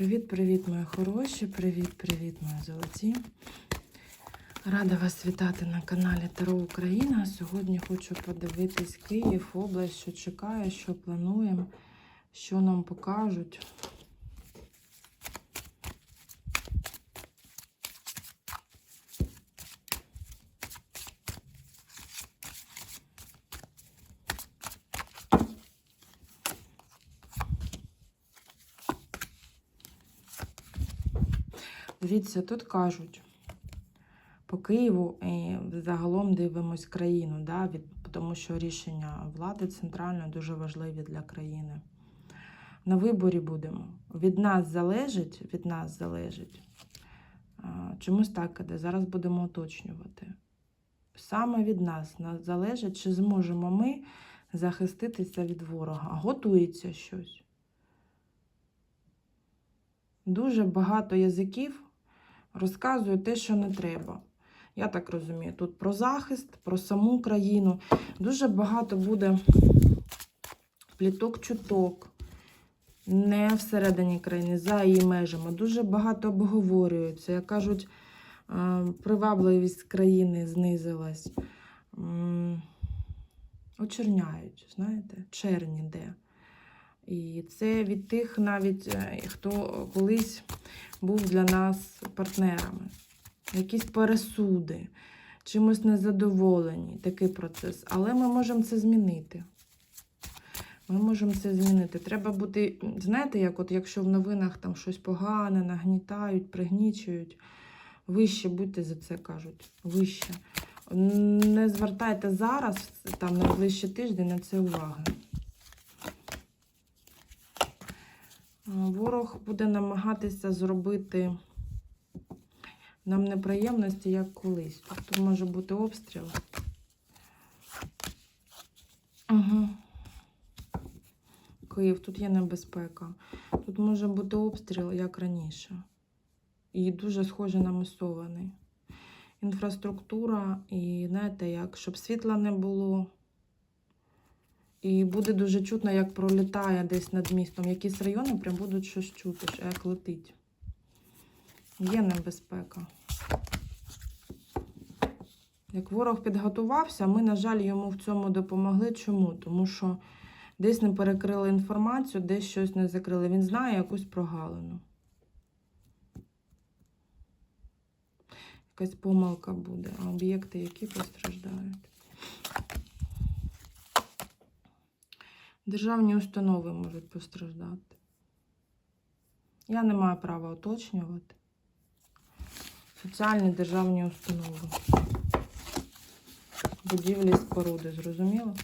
Привіт-привіт, мої хороші! Привіт-привіт, мої золоті! Рада вас вітати на каналі Таро Україна. Сьогодні хочу подивитись Київ, область, що чекає, що плануємо, що нам покажуть. Дивіться, тут кажуть, по Києву і загалом дивимось країну, да, від, тому що рішення влади центральної дуже важливі для країни. На виборі будемо. Від нас залежить, від нас залежить. Чомусь так іде. Зараз будемо уточнювати. Саме від нас залежить, чи зможемо ми захиститися від ворога. Готується щось. Дуже багато язиків розказує те, що не треба. Я так розумію, тут про захист, про саму країну. Дуже багато буде пліток-чуток, не всередині країни, за її межами. Дуже багато обговорюється. Як кажуть, е, привабливість країни знизилась. Очерняють, знаєте, чернь іде. І це від тих навіть, е, хто колись був для нас партнерами. Якісь пересуди, чимось незадоволені, такий процес. Але ми можемо це змінити. Ми можемо це змінити. Треба бути, знаєте, як от якщо в новинах там щось погане, нагнітають, пригнічують, вище будьте за це кажуть. Вище. Не звертайте зараз, там найближчий тиждень на це уваги. Ворог буде намагатися зробити нам неприємності, як колись. Тут може бути обстріл. Угу. Київ, тут є небезпека. Тут може бути обстріл, як раніше. І дуже схоже на масований. Інфраструктура, і знаєте, як, щоб світла не було. І буде дуже чутно, як пролітає десь над містом. Якісь райони прям будуть щось чути, що як летить. Є небезпека. Як ворог підготувався, ми, на жаль, йому в цьому допомогли. Чому? Тому що десь не перекрили інформацію, десь щось не закрили. Він знає якусь прогалину. Якась помилка буде, а об'єкти, які постраждають. Державні установи можуть постраждати. Я не маю права уточнювати. Соціальні державні установи. Будівлі споруди, зрозуміло?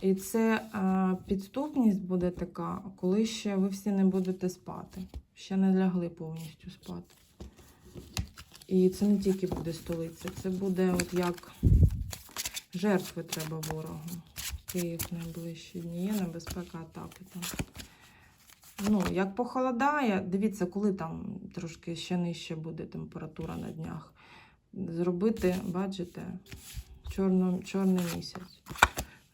І це а, підступність буде така, коли ще ви всі не будете спати. Ще не лягли повністю спати. І це не тільки буде столиця, це буде от як жертви треба ворогу. Київ найближчі дні є небезпека атаки там. Ну, як похолодає, дивіться, коли там трошки ще нижче буде температура на днях. Зробити, бачите, чорно, чорний місяць.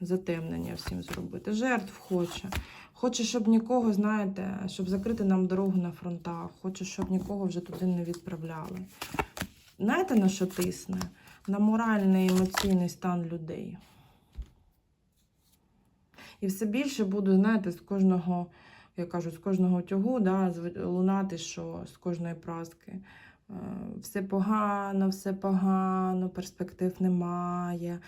Затемнення всім зробити. Жертв хоче. Хоче, щоб нікого, знаєте, щоб закрити нам дорогу на фронтах. Хоче, щоб нікого вже туди не відправляли. Знаєте, на що тисне? На моральний емоційний стан людей. І все більше буду, знаєте, з кожного, як кажуть, з кожного тягу да, лунати, що з кожної праски. Е, Все погано, все погано, перспектив немає,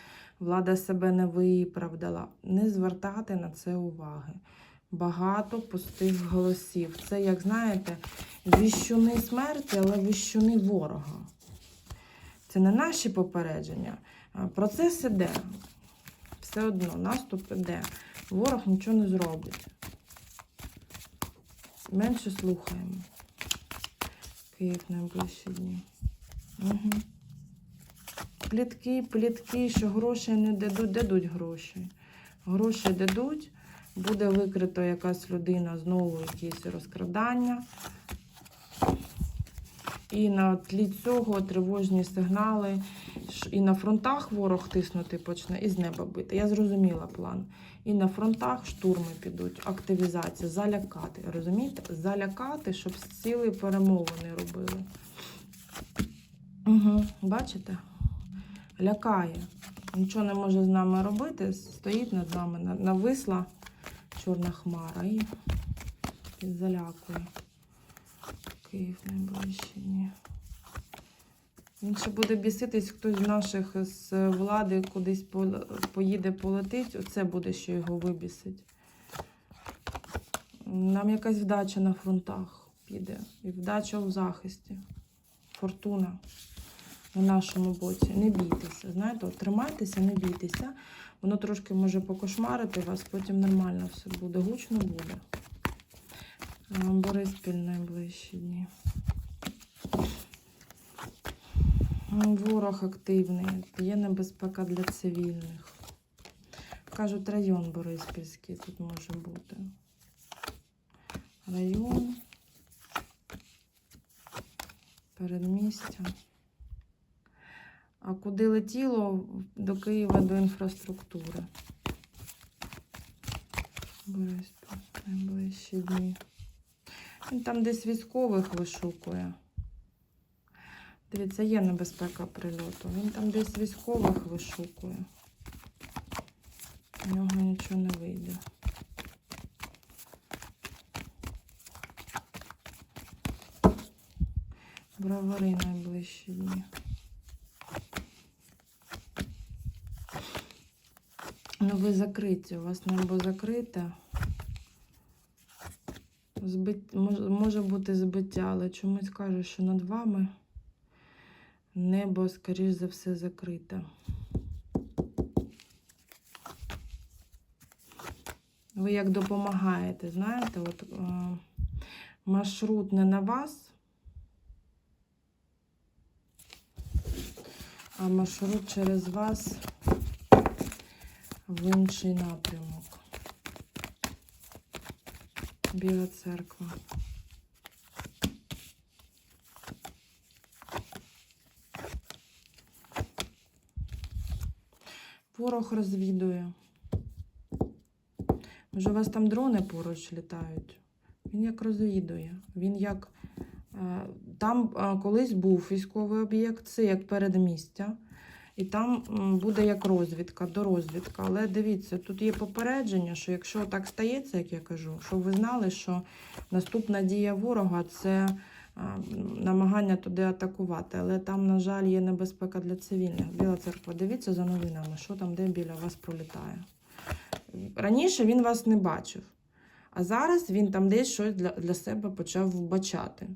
влада себе не виправдала. Не звертати на це уваги. Багато пустих голосів. Це, як знаєте, віщуни смерті, але віщуни ворога. Це не наші попередження. Е, Процес іде. Все одно наступ іде. Ворог нічого не зробить. Менше слухаємо. Київ найближчі дні. Угу. Плітки, плітки, що гроші не дадуть, дадуть гроші. Гроші дадуть, буде викрито якась людина, знову якісь розкрадання. І на тлі цього тривожні сигнали, і на фронтах ворог тиснути почне, і з неба бити. Я зрозуміла план. І на фронтах штурми підуть, активізація, залякати. Розумієте? Залякати, щоб ціли перемовини робили. Угу, бачите? Лякає. Нічого не може з нами робити. Стоїть над нами, нависла чорна хмара і, залякує. Київ найближчі дні. Ще буде біситись, хтось з наших з влади кудись поїде полетить, оце буде, що його вибісить. Нам якась вдача на фронтах піде. І вдача у захисті. Фортуна на нашому боці. Не бійтеся. Знаєте, тримайтеся, не бійтеся. Воно трошки може покошмарити вас, потім нормально все буде. Гучно буде. Бориспіль найближчі дні. Ворог активний, є небезпека для цивільних. Кажуть, район Бориспільський тут може бути. Район. Передмістя. А куди летіло? До Києва до інфраструктури. Бориспіль, найближчі дні. Він там десь військових вишукує. Дивіться, є небезпека прильоту. Він там десь військових вишукує. У нього нічого не вийде. Бровари найближчі дні. Ну, ви закриті, у вас небо закрите. Збит... мож- Може бути збиття, але чомусь кажуть, що над вами небо, скоріш за все, закрите. Ви як допомагаєте, знаєте, от е, маршрут не на вас, а маршрут через вас в інший напрямок. Біла церква. Ворог розвідує. Може, у вас там дрони поруч літають? Він як розвідує. Він як. е, Там е, колись був військовий об'єкт, це як передмістя. І там буде як розвідка, дорозвідка. Але дивіться, тут є попередження, що якщо так стається, як я кажу, щоб ви знали, що наступна дія ворога це намагання туди атакувати. Але там, на жаль, є небезпека для цивільних. Біла церква, дивіться за новинами, що там, де біля вас пролітає. Раніше він вас не бачив, а зараз він там десь щось для, для себе почав вбачати.